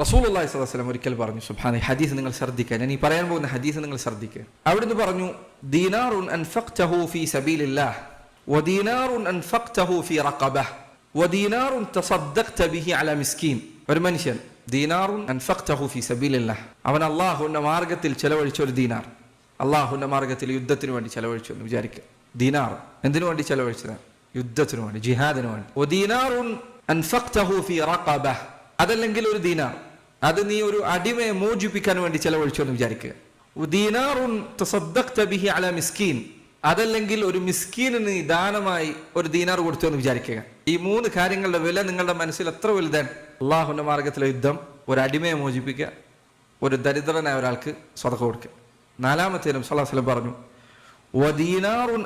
റസൂൽ അലൈഹി വസല്ലം ഒരിക്കൽ പറഞ്ഞു സുബാന ഹദീസ് നിങ്ങൾ ശ്രദ്ധിക്കുക ഞാൻ ഈ പറയാൻ പോകുന്ന ഹദീസ് നിങ്ങൾ ശ്രദ്ധിക്കുക അവിടുന്ന് പറഞ്ഞു ദീനാറുൻ അൻഫഖ്തഹു ഫീ സബീലില്ലാഹ് വദീനാറുൻ അൻഫഖ്തഹു ഫീ റഖബഹ് വദീനാറുൻ തസദ്ദഖ്ത ബിഹി അലാ മിസ്കീൻ. ഒരു മനുഷ്യൻ ദീനാറുൻ അൻഫഖ്തഹു ഫീ സബീലില്ലാഹ്. അവൻ അള്ളാഹുവിന്റെ മാർഗത്തിൽ ചെലവഴിച്ച ഒരു ദീനാർ. അള്ളാഹുവിന്റെ മാർഗത്തിൽ യുദ്ധത്തിന് വേണ്ടി ചെലവഴിച്ചു എന്ന് വിചാരിക്കുക ദീനാർ. എന്തിനു വേണ്ടി ചെലവഴിച്ചത്? യുദ്ധത്തിന് വേണ്ടി ജിഹാദിന് വേണ്ടി. അതല്ലെങ്കിൽ ഒരു ദീനാർ. അത് നീ ഒരു അടിമയെ മോചിപ്പിക്കാൻ വേണ്ടി ചെലവഴിച്ചു എന്ന് വിചാരിക്കുക. ബിഹി മിസ്കീൻ. അതല്ലെങ്കിൽ ഒരു മിസ്കീന് നീ ദാനമായി ഒരു ദീനാർ കൊടുത്തു എന്ന് വിചാരിക്കുക. ഈ മൂന്ന് കാര്യങ്ങളുടെ വില നിങ്ങളുടെ മനസ്സിൽ എത്ര വലുതാണ്? അള്ളാഹുന്റെ മാർഗത്തിലെ യുദ്ധം ഒരു അടിമയെ മോചിപ്പിക്കുക ഒരു ദരിദ്രനായ ഒരാൾക്ക് സ്വതക്ക കൊടുക്കുക. നാലാമത്തേനും സല്ലാഹ് പറഞ്ഞു വദീനാറുൻ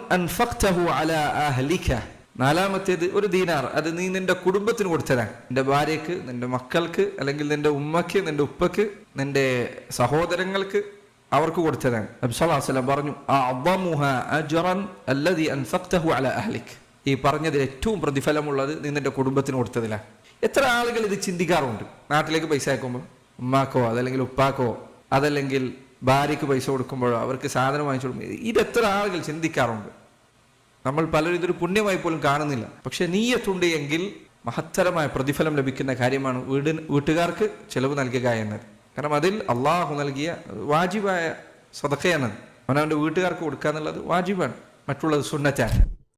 നാലാമത്തേത് ഒരു ദീനാർ. അത് നീ നിന്റെ കുടുംബത്തിന് കൊടുത്തരാ നിന്റെ ഭാര്യക്ക് നിന്റെ മക്കൾക്ക് അല്ലെങ്കിൽ നിന്റെ ഉമ്മക്ക് നിന്റെ ഉപ്പക്ക് നിന്റെ സഹോദരങ്ങൾക്ക് അവർക്ക് കൊടുത്തരാൻ നബി സല്ലല്ലാഹു അലൈഹി വസല്ലം പറഞ്ഞു ഈ പറഞ്ഞതിൽ ഏറ്റവും പ്രതിഫലമുള്ളത് നീ നിന്റെ കുടുംബത്തിന് കൊടുത്തതിലാണ്. എത്ര ആളുകൾ ഇത് ചിന്തിക്കാറുണ്ട്? നാട്ടിലേക്ക് പൈസ അയക്കുമ്പോൾ ഉമ്മാക്കോ അതല്ലെങ്കിൽ ഉപ്പാക്കോ അതല്ലെങ്കിൽ ഭാര്യയ്ക്ക് പൈസ കൊടുക്കുമ്പോഴോ അവർക്ക് സാധനം വാങ്ങിച്ചു കൊടുക്കുമ്പോൾ ഇത് എത്ര ആളുകൾ ചിന്തിക്കാറുണ്ട്? നമ്മൾ പലരും ഇതൊരു പുണ്യമായി പോലും കാണുന്നില്ല. പക്ഷെ നീയത്തുണ്ട് എങ്കിൽ മഹത്തരമായ പ്രതിഫലം ലഭിക്കുന്ന കാര്യമാണ് വീട് വീട്ടുകാർക്ക് ചെലവ് നൽകുക എന്നത്. കാരണം അതിൽ അള്ളാഹു നൽകിയ വാജിബായ സ്വതക്കയാണത് അവനവന്റെ വീട്ടുകാർക്ക് കൊടുക്കുക എന്നുള്ളത് വാജിബാണ്. മറ്റുള്ളത് സുന്നറ്റാണ്